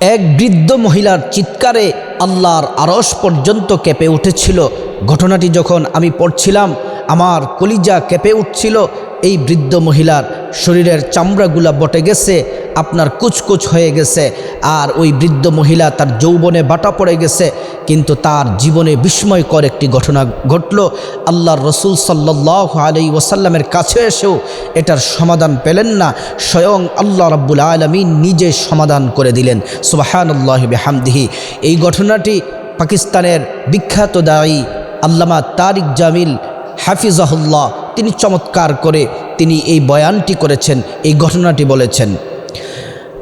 এক বৃদ্ধ মহিলার চিৎকারে আল্লাহর আরস পর্যন্ত কেঁপে উঠেছিল। ঘটনাটি যখন আমি পড়ছিলাম, আমার কলিজা কেঁপে উঠছিল। এই বৃদ্ধ মহিলার শরীরের চামড়াগুলা বটে গেছে। আপনার কুচকুচ হয়ে গেছে আর ওই বৃদ্ধ মহিলা তার যৌবনে বাটা পড়ে গেছে, কিন্তু তার জীবনে বিস্ময়কর একটি ঘটনা ঘটল। আল্লাহর রসুল সাল্লাহ আলাই ওসাল্লামের কাছে এসেও এটার সমাধান পেলেন না, স্বয়ং আল্লাহ রাব্বুল আলমিন নিজে সমাধান করে দিলেন। সুবাহান আল্লাহ হামদিহি এই ঘটনাটি পাকিস্তানের বিখ্যাত দায়ী আল্লামা তারিক জামিল হাফিজাহুল্লাহ, তিনি চমৎকার করে তিনি এই বয়ানটি করেছেন, এই ঘটনাটি বলেছেন।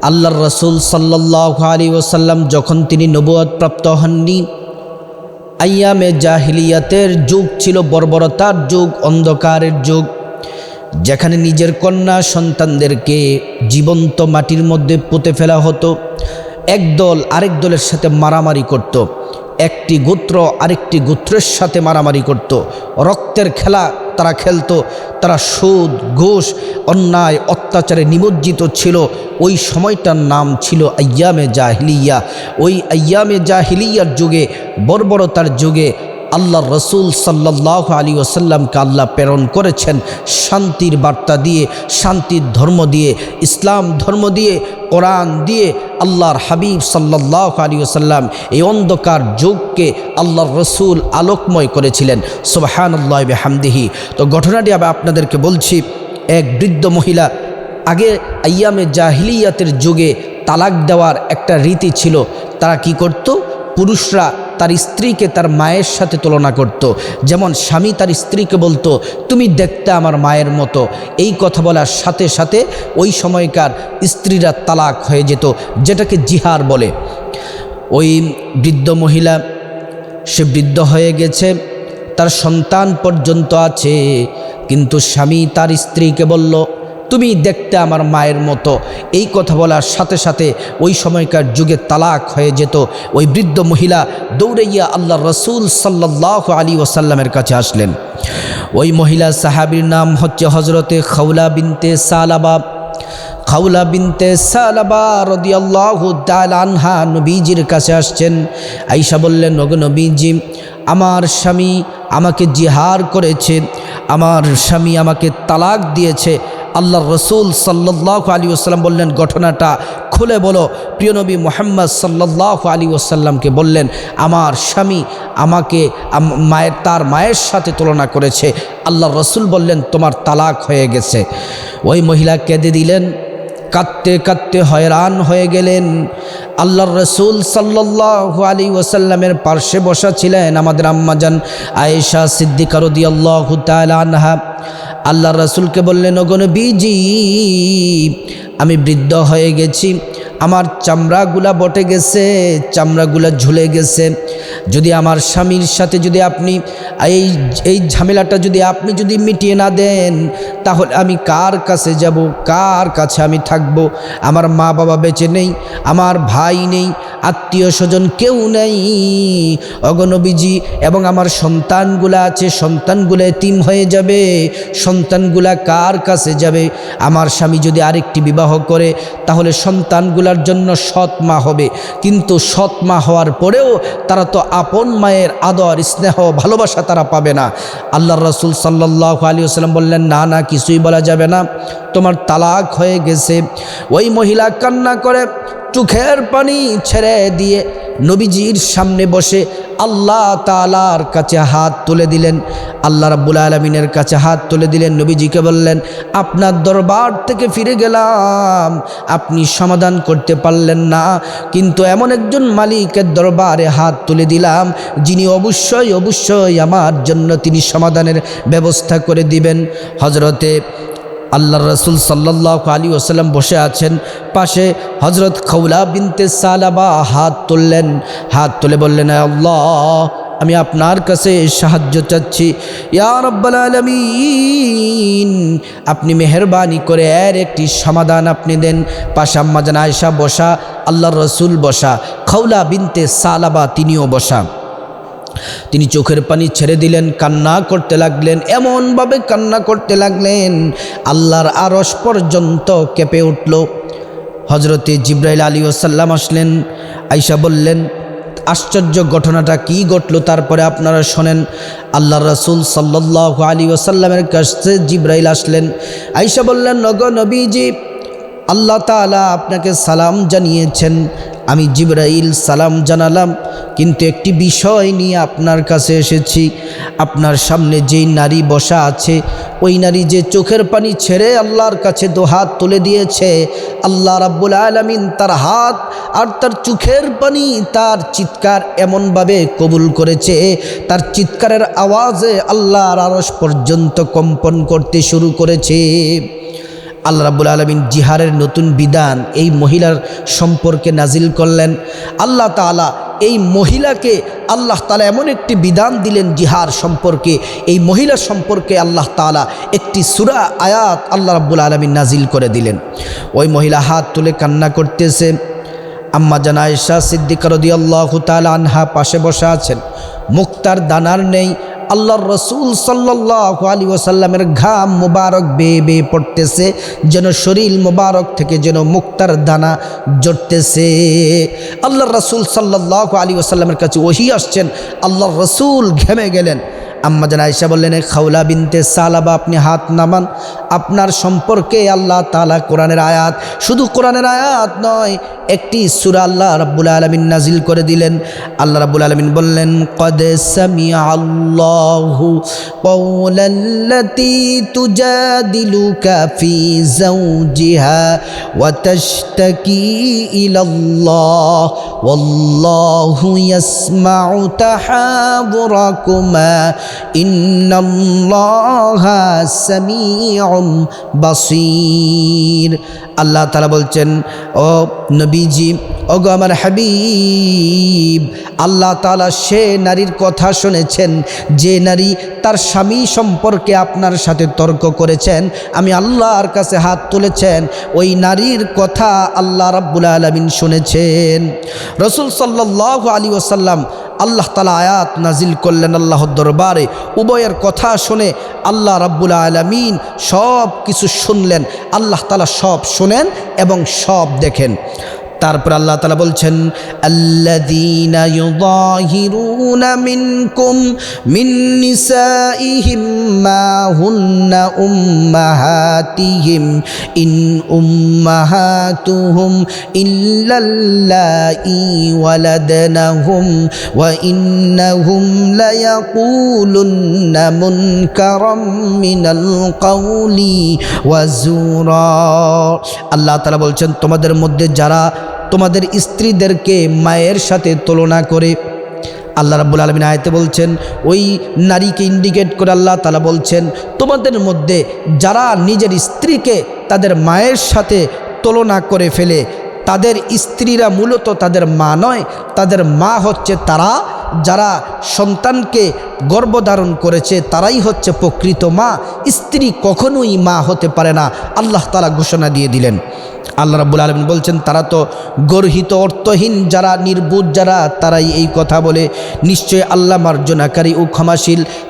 আল্লাহর রসুল সাল্লাহ আলী ওসাল্লাম যখন তিনি নবুয়ত প্রাপ্ত হননি আয়ামে জাহিলিয়াতের যুগ ছিল বর্বরতার যুগ, অন্ধকারের যুগ, যেখানে নিজের কন্যা সন্তানদেরকে জীবন্ত মাটির মধ্যে পুঁতে ফেলা হতো, এক দল আরেক দলের সাথে মারামারি করত। একটি গোত্র আরেকটি গোত্রের সাথে মারামারি করত। রক্তের খেলা তারা খেলতো, তারা সুদ, ঘোষ, অন্যায়, অত্যাচারে নিমজ্জিত ছিল। ওই সময়টার নাম ছিল আয়ামে জাহিলিয়া। ওই আয়ামে জাহিলিয়ার যুগে, বর্বরতার যুগে আল্লাহ রসুল সাল্লাহ আলী ওসাল্লামকে আল্লাহ প্রেরণ করেছেন। শান্তির বার্তা দিয়ে, শান্তির ধর্ম দিয়ে, ইসলাম ধর্ম দিয়ে, কোরআন দিয়ে আল্লাহর হাবিব সাল্লাহ আলী ওসাল্লাম এই অন্ধকার যুগকে আল্লাহর রসুল আলোকময় করেছিলেন। সুবাহানুল্লাহ হামদিহি তো ঘটনাটি আমি আপনাদেরকে বলছি, এক বৃদ্ধ মহিলা আগে আয়ামে জাহিলিয়াতের যুগে তালাক দেওয়ার একটা রীতি ছিল। তারা কি করত? পুরুষরা তার স্ত্রীকে তার মায়ের সাথে তুলনা করত। যেমন স্বামী তার স্ত্রীকে বলতো, তুমি দেখতে আমার মায়ের মতো এই কথা বলার সাথে সাথে ওই সময়কার স্ত্রীরা তালাক হয়ে যেত, যেটাকে জিহার বলে ওই বৃদ্ধ মহিলা, সে বৃদ্ধ হয়ে গেছে, তার সন্তান পর্যন্ত আছে, কিন্তু স্বামী তার স্ত্রীকে বলল তুমি দেখতে আমার মায়ের মতো। এই কথা বলার সাথে সাথে ওই সময়কার যুগে তালাক হয়ে যেত। ওই বৃদ্ধ মহিলা দৌড়াইয়া আল্লাহ রসুল সাল্লাহ আলী ওসাল্লামের কাছে আসলেন। ওই মহিলা সাহাবির নাম হচ্ছে হজরতে খৌলা বিনতে সালাবা। খাউলা বিনতে সালাবা রদিয়াল্লাহু আনহা নবীজির কাছে আসছেন। আইসা বললেন নবীজি, আমার স্বামী আমাকে জিহার করেছে। আমার স্বামী আমাকে তালাক দিয়েছে। আল্লাহ রসুল সাল্লাহ আলী ওসাল্লাম বললেন, ঘটনাটা খুলে বলো। প্রিয় নবী মোহাম্মদ সাল্লাহ আলী ওসাল্লামকে বললেন, আমার স্বামী আমাকে মায়ের, তার মায়ের সাথে তুলনা করেছে। আল্লাহ রসুল বললেন, তোমার তালাক হয়ে গেছে। ওই মহিলা কেঁদে দিলেন, কাঁদতে কাঁদতে হয়রান হয়ে গেলেন। আল্লাহর রসুল সাল্লাহ আলী ওসাল্লামের পার্শ্বে বসা ছিলেন। আমাদের আম্মাজান আয়েশা সিদ্দিকারদি আল্লাহ আনহা আল্লাহ রসুলকে বললেন বিজি আমি বৃদ্ধ হয়ে গেছি। আমার চামড়াগুলা বটে গেছে, চামড়াগুলা ঝুলে গেছে। যদি আমার স্বামীর সাথে যদি আপনি এই এই ঝামেলাটা যদি আপনি যদি মিটিয়ে না দেন, তাহলে আমি কার কাছে যাব? কার কাছে আমি থাকব? আমার মা বাবা বেঁচে নেই, আমার ভাই নেই, আত্মীয় স্বজন কেউ নেই। অগণবীজি এবং আমার সন্তানগুলা আছে, সন্তানগুলো এতিম হয়ে যাবে। সন্তানগুলা কার কাছে যাবে? আমার স্বামী যদি আরেকটি বিবাহ করে, তাহলে সন্তানগুলার জন্য সৎ মা হবে। কিন্তু সৎ মা হওয়ার পরেও তারা তো আপন মায়ের আদর, স্নেহ, ভালোবাসা তারা পাবে না। আল্লাহ রসুল সাল্লাহ আলী আসসালাম বললেন, না না, কিছুই বলা যাবে না। তোমার তালাক হয়ে গেছে। ওই মহিলা কান্না করে চোখের পানি ছেড়ে দিয়ে নবীজির সামনে বসে আল্লাহ তালার কাছে হাত তুলে দিলেন। আল্লাহ রাব্বুল আলমিনের কাছে হাত তুলে দিলেন। নবীজিকে বললেন, আপনার দরবার থেকে ফিরে গেলাম। আপনি সমাধান করতে পারলেন না। কিন্তু এমন একজন মালিকের দরবারে হাত তুলে দিলাম, যিনি অবশ্যই অবশ্যই আমার জন্য তিনি সমাধানের ব্যবস্থা করে দিবেন। হজরতে আল্লাহ রসুল সাল্লাহ আলী ওসাল্লাম বসে আছেন। পাশে হজরত খৌলা বিনতে সালাবা হাত তুললেন। হাত তুলে বললেন আল্লাহ, আমি আপনার কাছে সাহায্য চাচ্ছি। আপনি মেহরবানি করে এর একটি সমাধান আপনি দেন। পাশা আম্মাজান আয়সা বসা আল্লাহ রসুল বসা, খৌলা বিনতে সালাবা তিনিও বসা। তিনি চোখের পানি ছেড়ে দিলেন, কান্না করতে লাগলেন, এমনভাবে কান্না করতে লাগলেন। আল্লাহর আরস পর্যন্ত কেঁপে উঠল। হজরতে জিব্রাইল আলী ওসাল্লাম আসলেন। আইসা বললেন, আশ্চর্য ঘটনাটা কি ঘটলো? তারপরে আপনারা শোনেন। আল্লাহ রসুল সাল্লাহ আলী ওসাল্লামের কাছে জিব্রাইল আসলেন। আইসা বললেন, নগ নবীজি, আল্লাহ তালা আপনাকে সালাম জানিয়েছেন। আমি জিব্রাইল সালাম জানালাম, কিন্তু একটি বিষয় নিয়ে আপনার কাছে এসেছি। আপনার সামনে যেই নারী বসা আছে, ওই নারী যে চোখের পানি ছেড়ে আল্লাহর কাছে দো হাত তুলে দিয়েছে, আল্লাহ রাব্বুল আলমিন তার হাত আর তার চোখের পানি তার চিৎকার এমনভাবে কবুল করেছে, তার চিৎকারের আওয়াজে আল্লাহর আরস পর্যন্ত কম্পন করতে শুরু করেছে। আল্লাহ রাবুল আলমিন জিহারের নতুন বিধান এই মহিলার সম্পর্কে নাজিল করলেন। আল্লাহ তালা এই মহিলাকে আল্লাহ তালা এমন একটি বিধান দিলেন জিহার সম্পর্কে, এই মহিলা সম্পর্কে আল্লাহ তালা একটি সুরা আয়াত আল্লাহ রাবুল আলমিন নাজিল করে দিলেন। ওই মহিলা হাত তুলে কান্না করতেছে। আম্মা জানায়শা সিদ্দিকার আল্লাহ তালা আনহা পাশে বসা আছেন। মুক্তার দানার নেই আল্লাহর রসুল সাল্লাহ আলী ওসাল্লামের ঘাম মোবারক বেয়ে বেয়ে পড়তেছে, যেন শরীর মোবারক থেকে যেন মুক্তার দানা জড়তেছে। আল্লাহর রসুল সাল্লাহ আলী ওসাল্লামের কাছে ওহি আসছেন, আল্লাহর রসুল ঘেমে গেলেন। আম্মা জান আয়সা বললেন খাউলা বিনতে সালাবা, আপনি হাত নামান। আপনার সম্পর্কে আল্লাহ তালা কোরআনের আয়াত। শুধু কোরআনের আয়াত নয়, একটি সুরা আল্লাহ রাব্বুল আলমিন নাজিল করে দিলেন। আল্লাহ রাব্বুল আলমিন বললেন, কদে সামিয়া আল্লাহু ইলাল্লাহ। বাসীর। আল্লাহ তালা বলছেন, ও নবীজি, ওগো আমার হাবিব, আল্লাহ তালা সে নারীর কথা শুনেছেন, যে নারী তার স্বামী সম্পর্কে আপনার সাথে তর্ক করেছেন, আমি আল্লাহর কাছে হাত তুলেছেন, ওই নারীর কথা আল্লাহ রাব্বুল আলমিন শুনেছেন। রসুল সাল্লাহ আলী ওসাল্লাম আল্লাহ তালা আয়াত নাজিল করলেন আল্লাহর দরবারে। উভয়ের কথা শুনে আল্লাহ রাব্বুল আলমিন সব কিছু শুনলেন, আল্লাহ তালা সব শোনেন এবং সব দেখেন। তারপর আল্লাহ তালা বলছেন, আল্লাযীনা ইউযাহিরুনা মিনকুম মিন নিসাইহিম মা হুন্না উম্মাহাতিহিম। ইন উম্মাহাতুহুম ইল্লাল্লাহি ওয়ালাদনাহুম ওয়া ইন্নাহুম লায়াকুলুন্না মুনকারাম মিনাল কাউলি ওয়া জুরা আল্লাহ তাআলা বলছেন, তোমাদের মধ্যে যারা তোমাদের স্ত্রীদেরকে মায়ের সাথে তুলনা করে। আল্লাহ রাব্বুল আলমিন আয়তে বলছেন, ওই নারীকে ইন্ডিকেট করে আল্লাহ তালা বলছেন, তোমাদের মধ্যে যারা নিজের স্ত্রীকে তাদের মায়ের সাথে তুলনা করে ফেলে, তাদের স্ত্রীরা মূলত তাদের মা নয়, তাদের মা হচ্ছে তারা, যারা সন্তানকে গর্ভধারণ করেছে, তারাই হচ্ছে প্রকৃত মা, স্ত্রী কখনোই মা হতে পারে না। আল্লাহ তালা ঘোষণা দিয়ে দিলেন। আল্লাহ রাবুল আলমিন বলছেন, তারা তো গর্হিত অর্থহীন, যারা নির্বুধ, যারা তারাই এই কথা বলে, নিশ্চয় আল্লাহ মার্জনাকারী ও ক্ষমাশীল।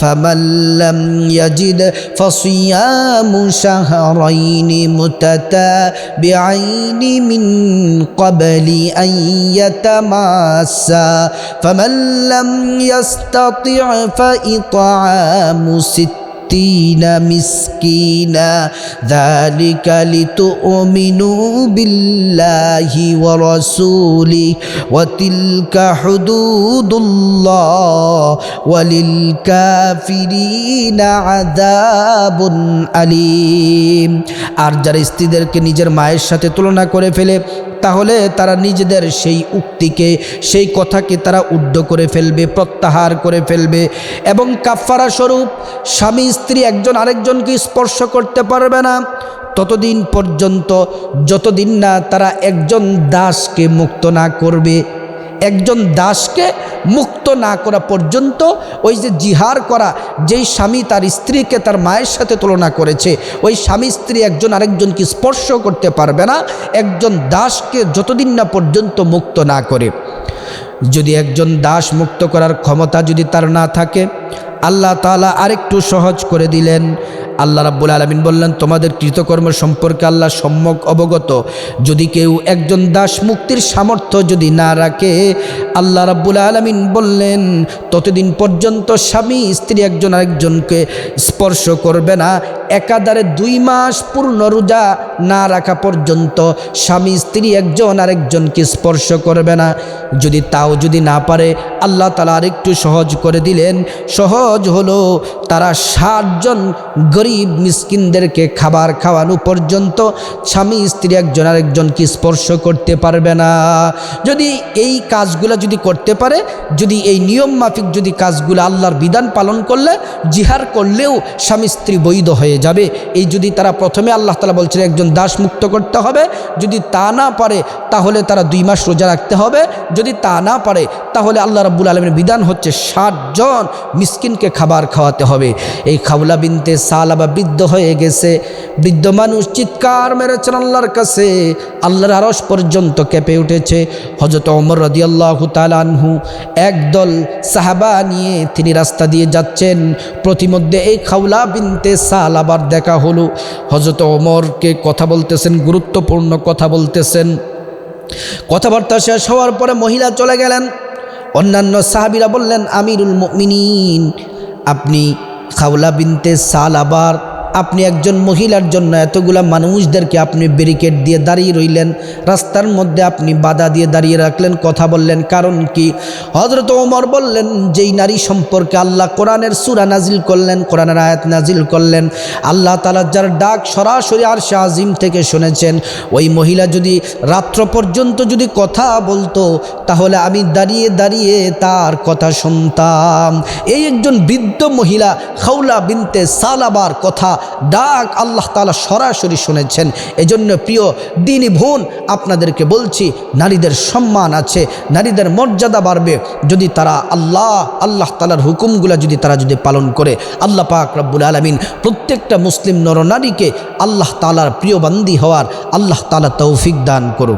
فمن لم يجد فصيام شهرين متتابعين من قبل أن يتماسا. فمن لم يستطع فإطعام ست ستين مسكينا ذلك لتؤمنوا بالله ورسوله وتلك حدود الله وللكافرين عذاب أليم আর যারা স্ত্রীদেরকে নিজের মায়ের সাথে তুলনা করে ফেলে তাহলে তারা নিজেদের সেই উক্তিকে সেই কথাকে তারা উদ্ধ করে ফেলবে প্রত্যাহার করে ফেলবে এবং কাফারা স্বরূপ স্বামী স্ত্রী একজন আরেকজনকে স্পর্শ করতে পারবে না। ততদিন পর্যন্ত যতদিন না তারা একজন দাসকে মুক্ত না করবে, একজন দাসকে মুক্ত না করা পর্যন্ত ওই যে জিহার করা, যেই স্বামী তার স্ত্রীকে তার মায়ের সাথে তুলনা করেছে, ওই স্বামী স্ত্রী একজন আরেকজনকে স্পর্শ করতে পারবে না, একজন দাসকে যতদিন না পর্যন্ত মুক্ত না করে। যদি একজন দাস মুক্ত করার ক্ষমতা যদি তার না থাকে আল্লাহ তালা আরেকটু সহজ করে দিলেন। আল্লাহ রাব্বুল আলমিন বললেন, তোমাদের কৃতকর্ম সম্পর্কে আল্লাহ সম্যক অবগত। যদি কেউ একজন দাস মুক্তির সামর্থ্য যদি না রাখে, আল্লাহ রাব্বুল আলমিন বললেন, ততদিন পর্যন্ত স্বামী, স্ত্রী একজন আরেকজনকে স্পর্শ করবে না। একাধারে দুই মাস পূর্ণ রোজা না রাখা পর্যন্ত স্বামী, স্ত্রী একজন আরেকজনকে স্পর্শ করবে না। যদি তাও যদি না পারে, আল্লাহ তালা আরেকটু সহজ করে দিলেন। সহজ হলো তারা ষাটজন গরিব মিসকিনদেরকে খাবার খাওয়ানো পর্যন্ত স্বামী, স্ত্রী একজন আরেকজনকে স্পর্শ করতে পারবে না। যদি এই কাজগুলো যদি করতে পারে, যদি এই নিয়ম মাফিক যদি কাজগুলো আল্লাহর বিধান পালন করলে, জিহার করলেও স্বামী, স্ত্রী বৈধ হয়ে যাবে। এই যদি তারা প্রথমে আল্লাহ তালা বলছেন, একজন দাস মুক্ত করতে হবে। যদি তা না পারে, তাহলে তারা দুই মাস রোজা রাখতে হবে। যদি তা না পারে, তাহলে আল্লাহ রাব্বুল আলমের বিধান হচ্ছে ষাটজন মিসকিনকে খাবার খাওয়াতে হবে। এই খাওলা বিনতে সালাবা বৃদ্ধ হয়ে গেছে। বৃদ্ধ মানুষ চিৎকার মেরেছেন আল্লাহর কাছে। আল্লাহর আরস পর্যন্ত কেঁপে উঠেছে। হজরত অমর রদি আল্লাহ তালানহু একদল সাহাবা নিয়ে তিনি রাস্তা দিয়ে যাচ্ছেন। প্রতিমধ্যে এই খাওলা বিনতে সাল আবার দেখা হলো। হজরত অমরকে কথা বলতেছেন, গুরুত্বপূর্ণ কথা বলতেছেন। কথাবার্তা শেষ হওয়ার পরে মহিলা চলে গেলেন। অন্যান্য সাহাবিরা বললেন, আমিরুল মিনীন আপনি খাওলা বিনতে সাল আবার আপনি একজন মহিলার জন্য এতগুলা মানুষদেরকে আপনি ব্যারিকেড দিয়ে দাঁড়িয়ে রইলেন, রাস্তার মধ্যে আপনি বাধা দিয়ে দাঁড়িয়ে রাখলেন, কথা বললেন। কারণ কি? হজরত ওমর বললেন, যেই নারী সম্পর্কে আল্লাহ কোরআনের সুরা নাজিল করলেন, কোরআনের আয়াত নাজিল করলেন, আল্লাহ তালা যার ডাক সরাসরি আর শাহজিম থেকে শুনেছেন। ওই মহিলা যদি রাত্র পর্যন্ত যদি কথা বলতো, তাহলে আমি দাঁড়িয়ে দাঁড়িয়ে তার কথা শুনতাম। এই একজন বৃদ্ধ মহিলা খাউলা বিনতে সালাবার কথা ডাক আল্লাহ তালা সরাসরি শুনেছেন। এজন্য প্রিয় দিনই বোন, আপনাদেরকে বলছি, নারীদের সম্মান আছে, নারীদের মর্যাদা বাড়বে। যদি তারা আল্লাহ আল্লাহ তালার হুকুমগুলা যদি তারা যদি পালন করে, আল্লাহ পাক রব্বুল আলমিন প্রত্যেকটা মুসলিম নরনারীকে আল্লাহ তালার প্রিয় বান্দি হওয়ার আল্লাহ তালা তৌফিক দান করুক।